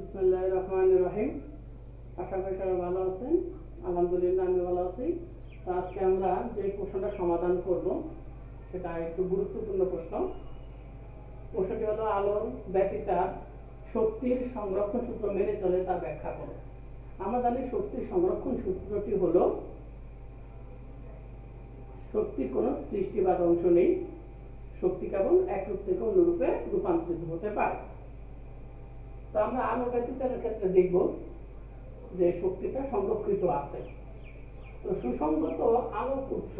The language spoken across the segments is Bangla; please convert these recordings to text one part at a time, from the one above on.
বিসমুল্লাহ রহমান রহিম। আশা করি সবাই ভালো আছেন। আলহামদুলিল্লাহ আমি ভালো আছি। তো আজকে আমরা যে প্রশ্নটা সমাধান করব, সেটা একটু গুরুত্বপূর্ণ প্রশ্ন। প্রশ্নটি হলো, আলোর ব্যতিচার শক্তির সংরক্ষণ সূত্র মেনে চলে তা ব্যাখ্যা করো। আমরা জানি শক্তির সংরক্ষণ সূত্রটি হলো শক্তির কোনো সৃষ্টিবাদ অংশ নেই। শক্তি কেবল এক রূপ থেকে অন্য রূপে রূপান্তরিত হতে পারে। তো আমরা আলো ব্যতিচারের ক্ষেত্রে দেখব যে শক্তিটা সংরক্ষিত আছে। তো সুসংগত আলোক উৎস,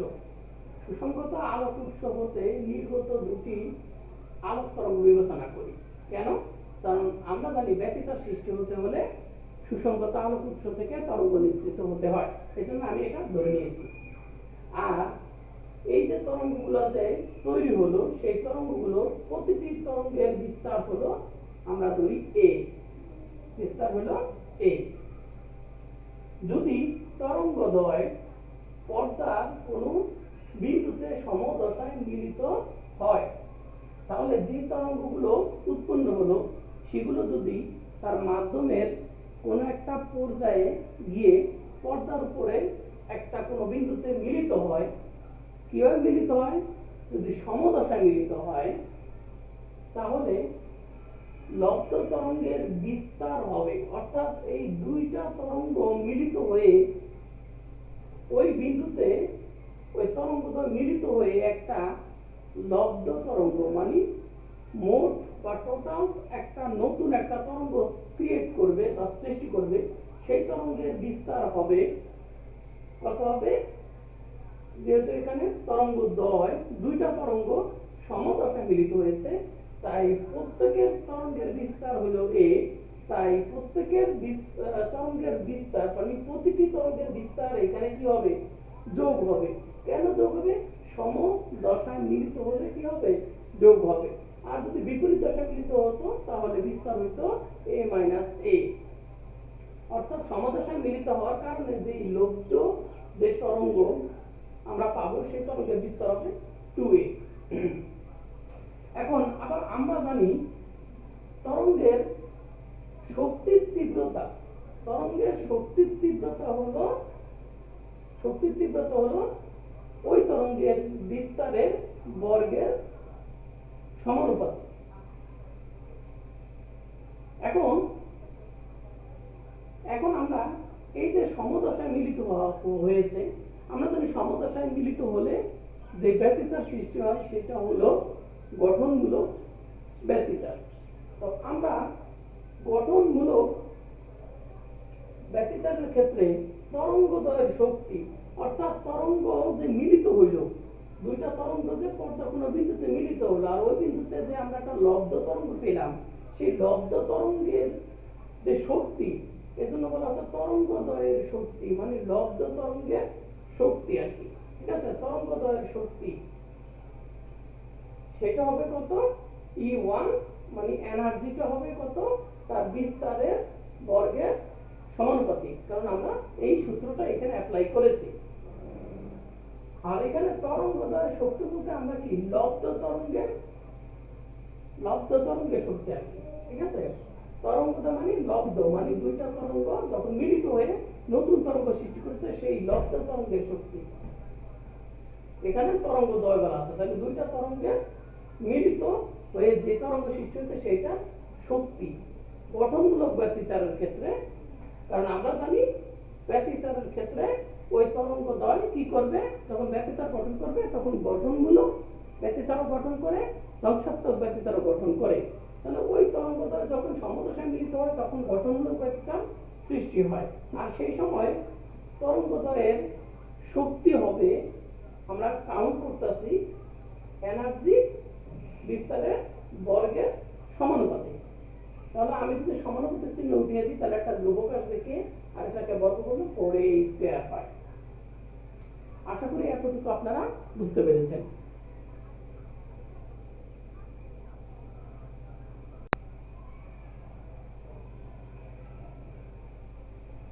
সুসংগত আলোক উৎস হতে নির্গত দুটি আলোক তরঙ্গ বিবেচনা করি। কেন? কারণ আমরা জানি ব্যতিচার সৃষ্টি হতে হলে সুসংগত আলোক উৎস থেকে তরঙ্গ নিঃসৃত হতে হয়। এই জন্য আমি এটা ধরে নিয়েছি। আর এই যে তরঙ্গগুলো যে তৈরি হলো, সেই তরঙ্গগুলো প্রতিটি তরঙ্গের বিস্তার হলো আমরা ধরি এ বিস্তার হলো এ যদি তরঙ্গদ্বয় পর্দার কোনো বিন্দুতে সমদশায় মিলিত হয়, তাহলে যে তরঙ্গগুলো উৎপন্ন হলো, সেগুলো যদি তার মাধ্যমের কোনো একটা পর্যায়ে গিয়ে পর্দার উপরে একটা কোনো বিন্দুতে মিলিত হয়, কীভাবে মিলিত হয়? যদি সমদশায় মিলিত হয়, তাহলে লব্ধ তরঙ্গের বিস্তার হবে। অর্থাৎ এই দুইটা তরঙ্গ মিলিত হয়ে ওই বিন্দুতে, ওই তরঙ্গটা মিলিত হয়ে একটা লব্ধ তরঙ্গ মানে মোট বা টোটাল একটা নতুন একটা তরঙ্গ ক্রিয়েট করবে বা সৃষ্টি করবে, সেই তরঙ্গের বিস্তার হবে কত হবে? যেহেতু এখানে তরঙ্গ দয় দুইটা তরঙ্গ সমদশায় মিলিত হয়েছে তাই প্রত্যেকের তরঙ্গের বিস্তার হলো এ তাই প্রত্যেকের তরঙ্গের বিস্তার মানে প্রতিটি তরঙ্গের বিস্তার এখানে কি হবে? যোগ হবে। কেন যোগ হবে? সম দশায় মিলিত হলে কি হবে? যোগ হবে। আর যদি বিপরীত দশায় মিলিত হতো, তাহলে বিস্তার হইতো এ মাইনাস এ অর্থাৎ সমদশায় মিলিত হওয়ার কারণে যেই লব্ধ যে তরঙ্গ আমরা পাবো, সেই তরঙ্গের বিস্তার হবে টু এ এখন আবার আমরা জানি তরঙ্গের শক্তির তীব্রতা। তরঙ্গের শক্তির তীব্রতা হলো, শক্তির তীব্রতা হলো ওই তরঙ্গের বিস্তারের বর্গের সমানুপাতিক। এখন এখন আমরা এই যে সমদশায় মিলিত হয়েছে, আমরা জানি সমদশায় মিলিত হলে যে ব্যতিচার সৃষ্টি হয় সেটা হলো গঠনমূলক ব্যতিচার। তো আমরা গঠনমূলক ব্যতিচারের ক্ষেত্রে তরঙ্গদয়ের শক্তি, অর্থাৎ তরঙ্গ যে মিলিত হইল, দুইটা তরঙ্গ যে পর্দা কোনো বিন্দুতে মিলিত হলো, আর ওই বিন্দুতে যে আমরা একটা লব্ধ তরঙ্গ পেলাম, সেই লব্ধ তরঙ্গের যে শক্তি, এজন্য বলা আছে তরঙ্গদয়ের শক্তি মানে লব্ধ তরঙ্গের শক্তি আর কি। ঠিক আছে? তরঙ্গদয়ের শক্তি। সেটা হবে কত? ই ওয়ান মানে এনার্জিটা হবে কত? তার বিস্তারের বর্গের সমানুপাতিক। কারণ আমরা এই সূত্রটা এখানে অ্যাপ্লাই করেছি। আর এখানে তরঙ্গদয়ের শক্তি বলতে আমরা কি? লব্ধ তরঙ্গের লব্ধ তরঙ্গের শক্তি আর ঠিক আছে? তরঙ্গটা মানে লব্ধ মানে দুইটা তরঙ্গ যখন মিলিত হয়ে নতুন তরঙ্গ সৃষ্টি করেছে, সেই লব্ধ তরঙ্গের শক্তি। এখানে তরঙ্গ দয় বলা আছে, তাহলে দুইটা তরঙ্গের মিলিত হয়ে যে তরঙ্গ সৃষ্টি হয়েছে সেইটা শক্তি, গঠনমূলক ব্যতিচারের ক্ষেত্রে। কারণ আমরা জানি ব্যতিচারের ক্ষেত্রে ওই তরঙ্গ দয় কি করবে? যখন ব্যতিচার গঠন করবে, তখন গঠনমূলক ব্যতিচারও গঠন করে, ধ্বংসাত্মক ব্যতিচারও গঠন করে। তাহলে ওই তরঙ্গ দয় যখন সমদশায় মিলিত হয়, তখন গঠনমূলক ব্যতিচার সৃষ্টি হয়। আর সেই সময় তরঙ্গদয়ের শক্তি হবে, আমরা কাউন্ট করতেছি এনার্জি বিস্তারের বর্গের সমানুপাতিক। তাহলে আমি যদি সমানুপাতিক চিহ্ন উঠিয়ে দিই, তাহলে একটা ধ্রুবক আসবে কে? আর এটাকে বর্গ করলে ফোর এ স্কোয়ার হয় আশা করি এতটুকু আপনারা বুঝতে পেরেছেন।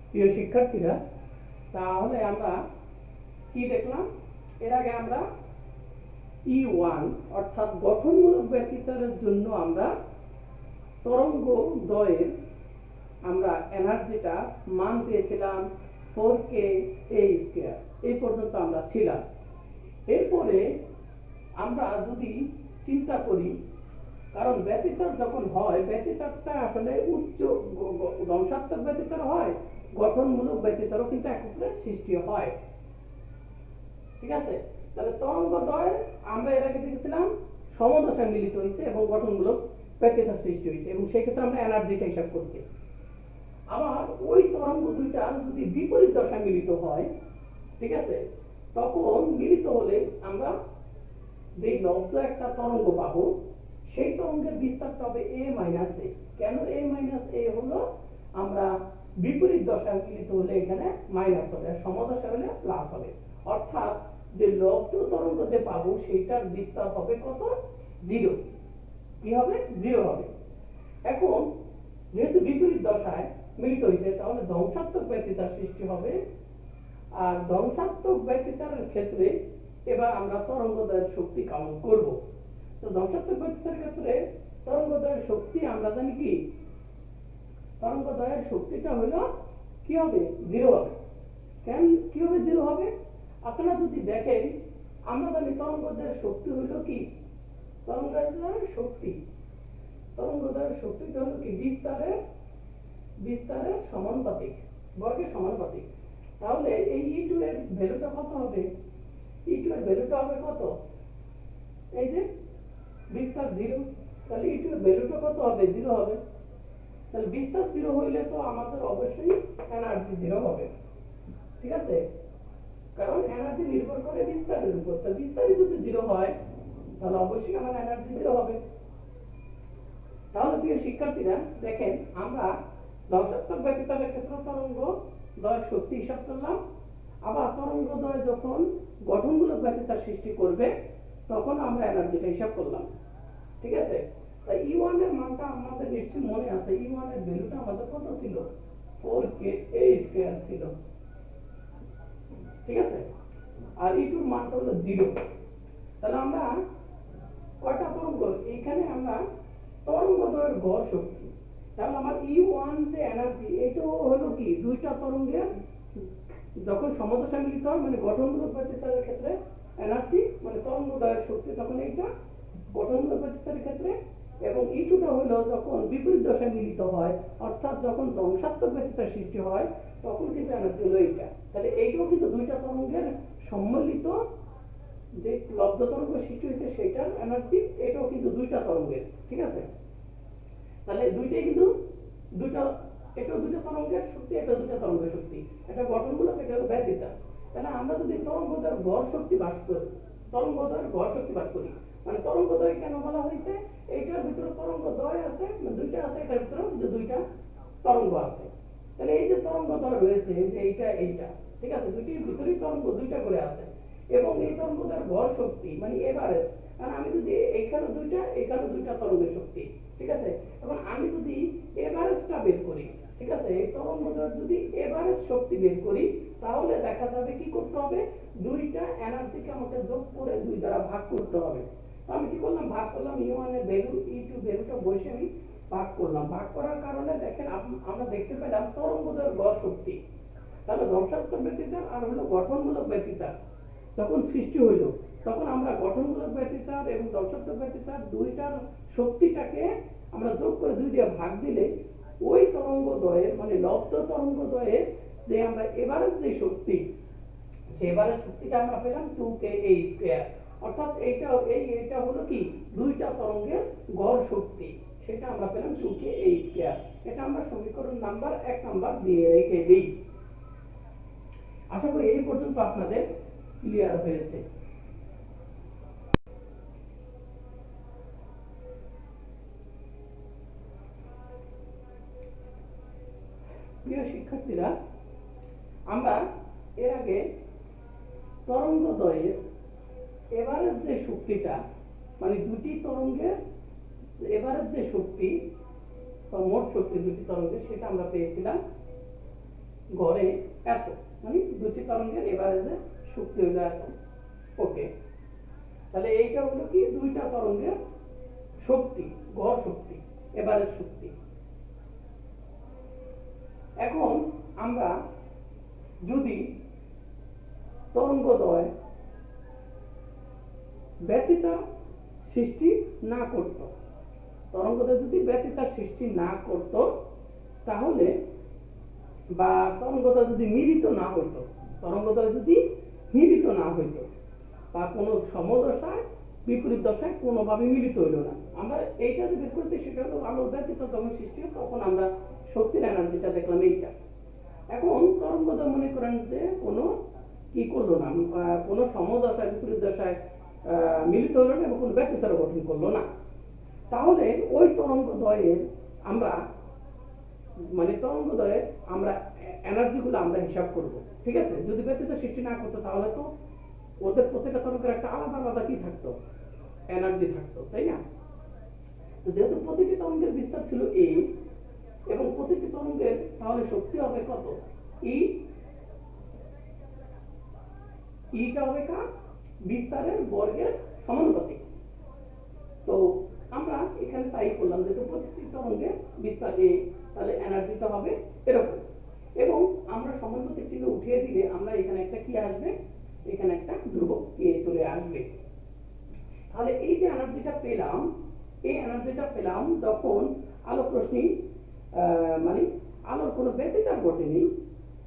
প্রিয় শিক্ষার্থীরা, তাহলে আমরা কি দেখলাম? এর আগে আমরা ই ওয়ান অর্থাৎ গঠনমূলক ব্যতিচারের জন্য আমরা তরঙ্গ দয়ের আমরা এনার্জিটা মান পেয়েছিলাম ফোর কে এ স্কোয়ার এই পর্যন্ত আমরা ছিলাম। এরপরে আমরা যদি চিন্তা করি, কারণ ব্যতিচার যখন হয়, ব্যতিচারটা আসলে উচ্চ ধ্বংসাত্মক ব্যতিচার হয়, গঠনমূলক ব্যতিচারও কিন্তু একত্রে সৃষ্টি হয়। ঠিক আছে? তাহলে তরঙ্গদ্বয় আমরা এর আগে দেখেছিলাম সমদশায় মিলিত হয়েছে এবং গঠনমূলক ব্যতিচার সৃষ্টি হয়েছে এবং সেই ক্ষেত্রে আমরা এনার্জিটা হিসাব করছি। আবার ওই তরঙ্গ দুইটা যদি বিপরীত দশায় মিলিত হয়, ঠিক আছে? তখন মিলিত হলে আমরা যেই লব্ধ একটা তরঙ্গ পাবো, সেই তরঙ্গের বিস্তারটা হবে এ মাইনাস এ কেন এ মাইনাস এ হলো? আমরা বিপরীত দশায় মিলিত হলে এখানে মাইনাস হবে আর সমদশা হলে প্লাস হবে। অর্থাৎ যে লব্ধ তরঙ্গ যে পাবো সেইটার বিস্তার হবে কত? জিরো। কি হবে? জিরো হবে। এখন যেহেতু বিপরীত দশায় মিলিত হয়েছে তাহলে ধ্বংসাত্মক ব্যতিচার সৃষ্টি হবে। আর ধ্বংসাত্মক ব্যতিচারের ক্ষেত্রে এবার আমরা তরঙ্গদয়ের শক্তি কামন করব। তো ধ্বংসাত্মক ব্যতিচারের ক্ষেত্রে তরঙ্গদয়ের শক্তি আমরা জানি কি? তরঙ্গদয়ের শক্তিটা হলো কি হবে? জিরো হবে। কেন কি হবে? জিরো হবে? আপনারা যদি দেখেন, আমরা জানি তরঙ্গদয়ের শক্তি হলো কি? তরঙ্গদয়ের শক্তি। তরঙ্গদয়ের শক্তিটা হলো কি? বিস্তারের বিস্তারের সমানুপাতিক, বর্গের সমানুপাতিক। তাহলে এই ই টু এর ভ্যালুটা কত হবে? ই টু এর ভ্যালুটা হবে কত? এই যে, বিস্তার জিরো তাহলে ই টু এর ভ্যালুটা কত হবে? জিরো হবে। তাহলে বিস্তার জিরো হইলে তো আমাদের অবশ্যই এনার্জি জিরো হবে। ঠিক আছে? কারণ এনার্জি নির্ভর করে বিস্তারের উপর। তো বিস্তারই যদি জিরো হয়, তাহলে অবশ্যই আমার এনার্জি জিরো হবে। তাহলে প্রিয় শিক্ষার্থীরা, দেখেন, আমরা ধ্বংসাত্মক ব্যতিচারের ক্ষেত্রে তরঙ্গ দয়ের শক্তি হিসাব করলাম। আবার তরঙ্গ দয় যখন গঠনমূলক ব্যতিচার সৃষ্টি করবে, তখন আমরা এনার্জিটা হিসাব করলাম। ঠিক আছে? তাই ই ওয়ানের মানটা আমাদের নিশ্চয়ই মনে আছে। ই ওয়ানের ভ্যালুটা আমাদের কত ছিল? ফোর কে এ স্কোয়ার ছিল। ঠিক আছে? আর ই টুর মানটা হলো জিরো তাহলে আমরা কয়টা তরঙ্গ? এখানে আমরা তরঙ্গ তরঙ্গদয়ের গড় শক্তি। তাহলে আমার ই ওয়ান যে এনার্জি এটাও হলো কি? দুইটা তরঙ্গের যখন সমদশা মিলিত হয় মানে গঠনমূলক ব্যতিচারের ক্ষেত্রে এনার্জি মানে তরঙ্গ তরঙ্গদয়ের শক্তি, তখন এইটা গঠনমূলক ব্যতিচারের ক্ষেত্রে এবং ই টুটা হলো যখন বিপরীত দশায় মিলিত হয়, অর্থাৎ যখন ধ্বংসাত্মক ব্যতিচার সৃষ্টি হয়, তখন কিন্তু এনার্জি হলো এইটা। তাহলে এইটাও কিন্তু দুইটা তরঙ্গের সম্মিলিত যে লব্ধ তরঙ্গ সৃষ্টি হয়েছে সেটার এনার্জি এটাও কিন্তু দুইটা তরঙ্গের, ঠিক আছে? তাহলে দুইটাই কিন্তু দুইটা, এটাও দুইটা তরঙ্গের শক্তি এটা দুইটা তরঙ্গের শক্তি। এটা গঠনমূলক, এটা ব্যতিচার। তাহলে আমরা যদি তরঙ্গদের গড় শক্তি বাস করি তরঙ্গদের গড় শক্তি বাদ করি মানে তরঙ্গদয় কেন বলা হয়েছে? এইটার ভিতরে তরঙ্গ দয় আছে মানে দুইটা আছে, এটার ভিতরে কিন্তু দুইটা তরঙ্গ আছে। তাহলে এই যে তরঙ্গ দয় রয়েছে, যে এইটা এইটা ঠিক আছে? দুইটির ভিতরেই তরঙ্গ, দুইটা করে আছে। এবং এই তরঙ্গটার গড় শক্তি মানে এভারেজ কারণ আমি যদি এইখানে দুইটা, এখানে দুইটা তরঙ্গের শক্তি, ঠিক আছে? এখন আমি যদি এভারেজটা বের করি, ঠিক আছে? এই তরঙ্গটার যদি এভারেজ শক্তি বের করি, তাহলে দেখা যাবে কি করতে হবে? দুইটা এনার্জিকে আমাকে যোগ করে দুই দ্বারা ভাগ করতে হবে। তো আমি কি করলাম? ভাগ করলাম ই ওয়ানের ভ্যালু ই টু ভ্যালুটা বসে আমি ভাগ করলাম। ভাগ করার কারণে দেখেন আমরা দেখতে পেলাম তরঙ্গদের গড় শক্তি। তাহলে ধ্বংসাত্মক ব্যতিচার আর হলো গঠনমূলক ব্যতিচার যখন সৃষ্টি হইল, তখন আমরা গঠনমূলক ব্যতিচার এবং ধ্বংসাত্মক ব্যতিচার দুইটার শক্তিটাকে আমরা যোগ করে দুই দিয়ে ভাগ দিলে, ওই তরঙ্গদ্বয়ের মানে লব্ধ তরঙ্গদ্বয়ের যে আমরা এবারের যে শক্তি সে এবারের শক্তিটা আমরা পেলাম টু কে এ স্কোয়ার। অর্থাৎ এইটা, এই এটা হলো কি? দুইটা তরঙ্গের গড় শক্তি, সেটা আমরা পেলাম টু কে এ স্কোয়ার। এটা আমরা সমীকরণ নাম্বার এক নাম্বার দিয়ে রেখে দিই। আশা করি এই পর্যন্ত আপনাদের ক্লিয়ার হয়েছে। প্রিয় শিক্ষার্থীরা, আমরা এর আগে তরঙ্গদ্বয়ের এবারের যে শক্তিটা মানে দুটি তরঙ্গের এবারের যে শক্তি, বা মোট শক্তি দুটি তরঙ্গের, সেটা আমরা পেয়েছিলাম। গড়ে এত মানে দুটি তরঙ্গের এভারেজে শক্তি হলো এত। ওকে তাহলে এইটা হলো কি? দুইটা তরঙ্গের শক্তি, গড় শক্তি, এভারেজ শক্তি। এখন আমরা যদি তরঙ্গদয় ব্যতিচার সৃষ্টি না করত তরঙ্গদয় যদি ব্যতিচার সৃষ্টি না করত, তাহলে বা তরঙ্গদয় যদি মিলিত না হইতো, তরঙ্গদয় যদি মিলিত না হইতো, বা কোনো সমদশায়, বিপরীত দশায় কোনোভাবে মিলিত হইল না। আমরা এইটা যে বের করছি, সেটা হলো আলোর ব্যতিচার যখন সৃষ্টি হয় তখন আমরা শক্তির এনার্জিটা দেখলাম এইটা। এখন তরঙ্গদয় মনে করেন যে কোনো কি করল না কোনো সমদশায়, বিপরীত দশায় মিলিত হলো না এবং কোনো ব্যতিচার গঠন করল না। তাহলে ওই তরঙ্গদয়ের আমরা মানে তরঙ্গদয়ের আমরা এনার্জিগুলো আমরা হিসাব করব, ঠিক আছে? যদি ব্যতিচার সৃষ্টি না করতো তাহলে তো ওদের প্রত্যেকটা তরঙ্গের একটা আলাদা আলাদা কি থাকতো? এনার্জি থাকতো, তাই না? তো যেহেতু প্রতিটি তরঙ্গের বিস্তার ছিল এ এবং প্রতিটি তরঙ্গের তাহলে শক্তি হবে কত? ই ইটা হবে কার? বিস্তারের বর্গের সমানুপাতিক। তো আমরা এখানে তাই করলাম, যেহেতু প্রতিটি তরঙ্গের বিস্তার এ তাহলে এনার্জিটা হবে এরকম। এবং আমরা সমানুপাতিক চিহ্ন উঠিয়ে দিলে আমরা এখানে একটা কি আসবে? এখানে একটা ধ্রুবক কে চলে আসবে। তাহলে এই যে এনার্জিটা পেলাম এই এনার্জিটা পেলাম যখন আলো প্রশ্নী আহ, মানে আলোর কোনো ব্যতিচার ঘটেনি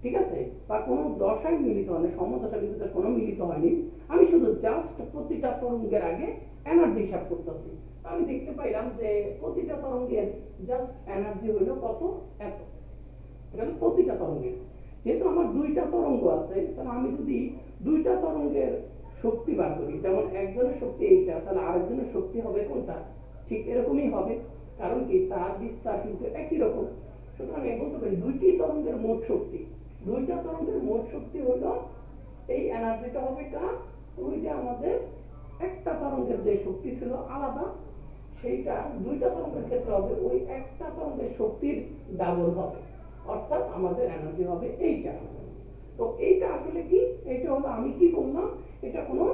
ঠিক আছে? বা কোনো দশায় মিলিত হয়নি সমদশা বিপদশা কোনো মিলিত হয়নি। আমি শুধু জাস্ট প্রতিটা তরঙ্গের আগে এনার্জি হিসাব করতেছি। আমি দেখতে পাইলাম যে প্রতিটা তরঙ্গের জাস্ট এনার্জি হইল কত? এত। প্রতিটা তরঙ্গের। যেহেতু আমার দুইটা তরঙ্গ আছে, তাহলে আমি যদি দুইটা তরঙ্গের শক্তি বার করি, যেমন একজনের শক্তি এইটা, তাহলে আরেকজনের শক্তি হবে কোনটা? ঠিক এরকমই হবে। কারণ কি? তার বিস্তার কিন্তু একই রকম। সুতরাং আমি বলতে পারি দুইটি তরঙ্গের মোট শক্তি। দুইটা তরঙ্গের মোট শক্তি হলো এই এনার্জিটা হবে কার? ওই যে আমাদের একটা তরঙ্গের যে শক্তি ছিল আলাদা, সেইটা দুইটা তরঙ্গের ক্ষেত্রে হবে, ওই একটা তরঙ্গের শক্তির ডাবল হবে। অর্থাৎ আমাদের এনার্জি হবে এইটা। তো এইটা আসলে কি? এইটা হলো আমি কি করলাম? এটা কোনো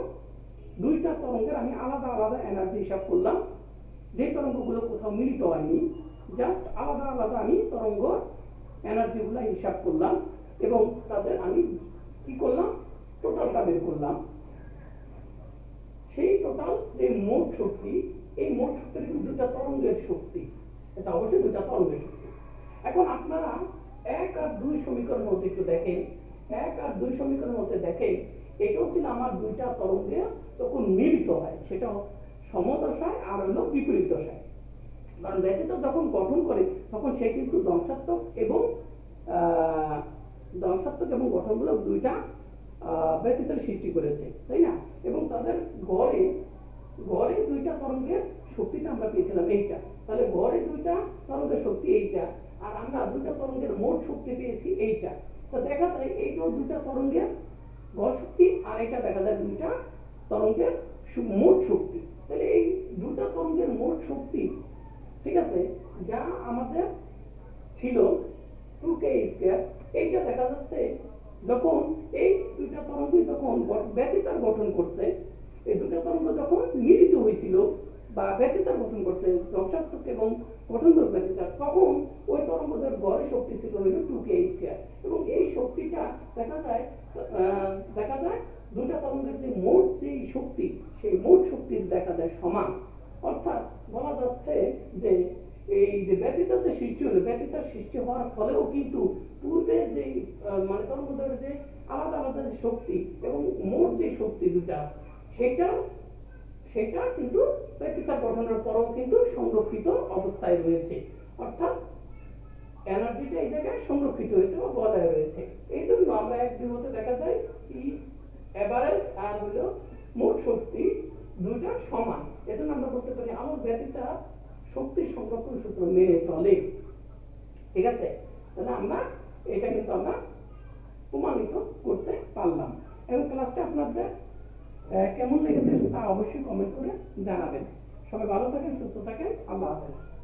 দুইটা তরঙ্গের আমি আলাদা আলাদা এনার্জি হিসাব করলাম। যে তরঙ্গগুলো কোথাও মিলিত হয়নি জাস্ট আলাদা আলাদা আমি তরঙ্গ এনার্জিগুলো হিসাব করলাম এবং তাদের আমি কি করলাম? টোটালটা বের করলাম। সেই টোটাল যে মোট শক্তি, এই মোট শক্তির কিন্তু দুটা তরঙ্গের শক্তি। এটা অবশ্যই দুটা তরঙ্গের শক্তি। এখন আপনারা এক আর দুই সমীকরণ মধ্যে একটু দেখেন। এক আর দুই সমীকরণের মধ্যে দেখেন, এটাও ছিল আমার দুইটা তরঙ্গে যখন মিলিত হয় সেটা সমদশায় আর হলো বিপরীত দশায় কারণ ব্যতিচার যখন গঠন করে, তখন সে কিন্তু ধ্বংসাত্মক এবং ধ্বংসাত্মক এবং গঠনগুলো দুইটা ব্যতিচার সৃষ্টি করেছে, তাই না? এবং তাদের গড়ে গড়ে দুইটা তরঙ্গের শক্তিটা আমরা পেয়েছিলাম এইটা। তাহলে গড়ে দুইটা তরঙ্গের শক্তি এইটা, আর আমরা দুইটা তরঙ্গের মোট শক্তি পেয়েছি এইটা। তো দেখা যায় এইটাও দুইটা তরঙ্গের গড় শক্তি, আর এটা দেখা যায় দুইটা তরঙ্গের মোট শক্তি। তাহলে এই দুটা তরঙ্গের মোট শক্তি, ঠিক আছে, যা আমাদের ছিল টু কে স্কোয়ার এইটা দেখা যাচ্ছে যখন এই দুইটা তরঙ্গই যখন ব্যতিচার গঠন করছে, এই দুটা তরঙ্গ যখন মিলিত হয়েছিল বা ব্যতিচার গঠন করছে, ধ্বংসাত্মক এবং গঠনমূলক ব্যতিচার, তখন ওই তরঙ্গদের গড়ে শক্তি ছিল হইল টু কে স্কোয়ার এবং এই শক্তিটা দেখা যায় দেখা যায় দুটা তরঙ্গের যে মোট যে শক্তি, সেই মোট শক্তির দেখা যায় সমান। অর্থাৎ বলা যাচ্ছে যে এই যে ব্যতিচার সৃষ্টি হলো ব্যতিচার সৃষ্টি হওয়ার ফলেও কিন্তু পূর্বের যে মানে তরঙ্গদের যে আলাদা আলাদা যে শক্তি এবং মোট যে শক্তি দুটা সেটা সেটা কিন্তু ব্যতিচার গঠনের পরেও কিন্তু সংরক্ষিত অবস্থায় রয়েছে। অর্থাৎ এনার্জিটা এই জায়গায় সংরক্ষিত হয়েছে বা বজায় রয়েছে। এই জন্য আমরা এক বিভূতে দেখা যায় কি এভারেজ আর হলো মোট শক্তি দুইটা সমান। এজন্য আমরা বলতে পারি আলোর ব্যতিচার শক্তি সংরক্ষণ সূত্র মেনে চলে। ঠিক আছে? তাহলে আমরা এটা কিন্তু আমরা প্রমাণিত করতে পারলাম। এবং ক্লাসটা আপনাদের কেমন লেগেছে তা অবশ্যই কমেন্ট করে জানাবেন। সবাই ভালো থাকেন, সুস্থ থাকেন। আল্লাহ হাফেজ।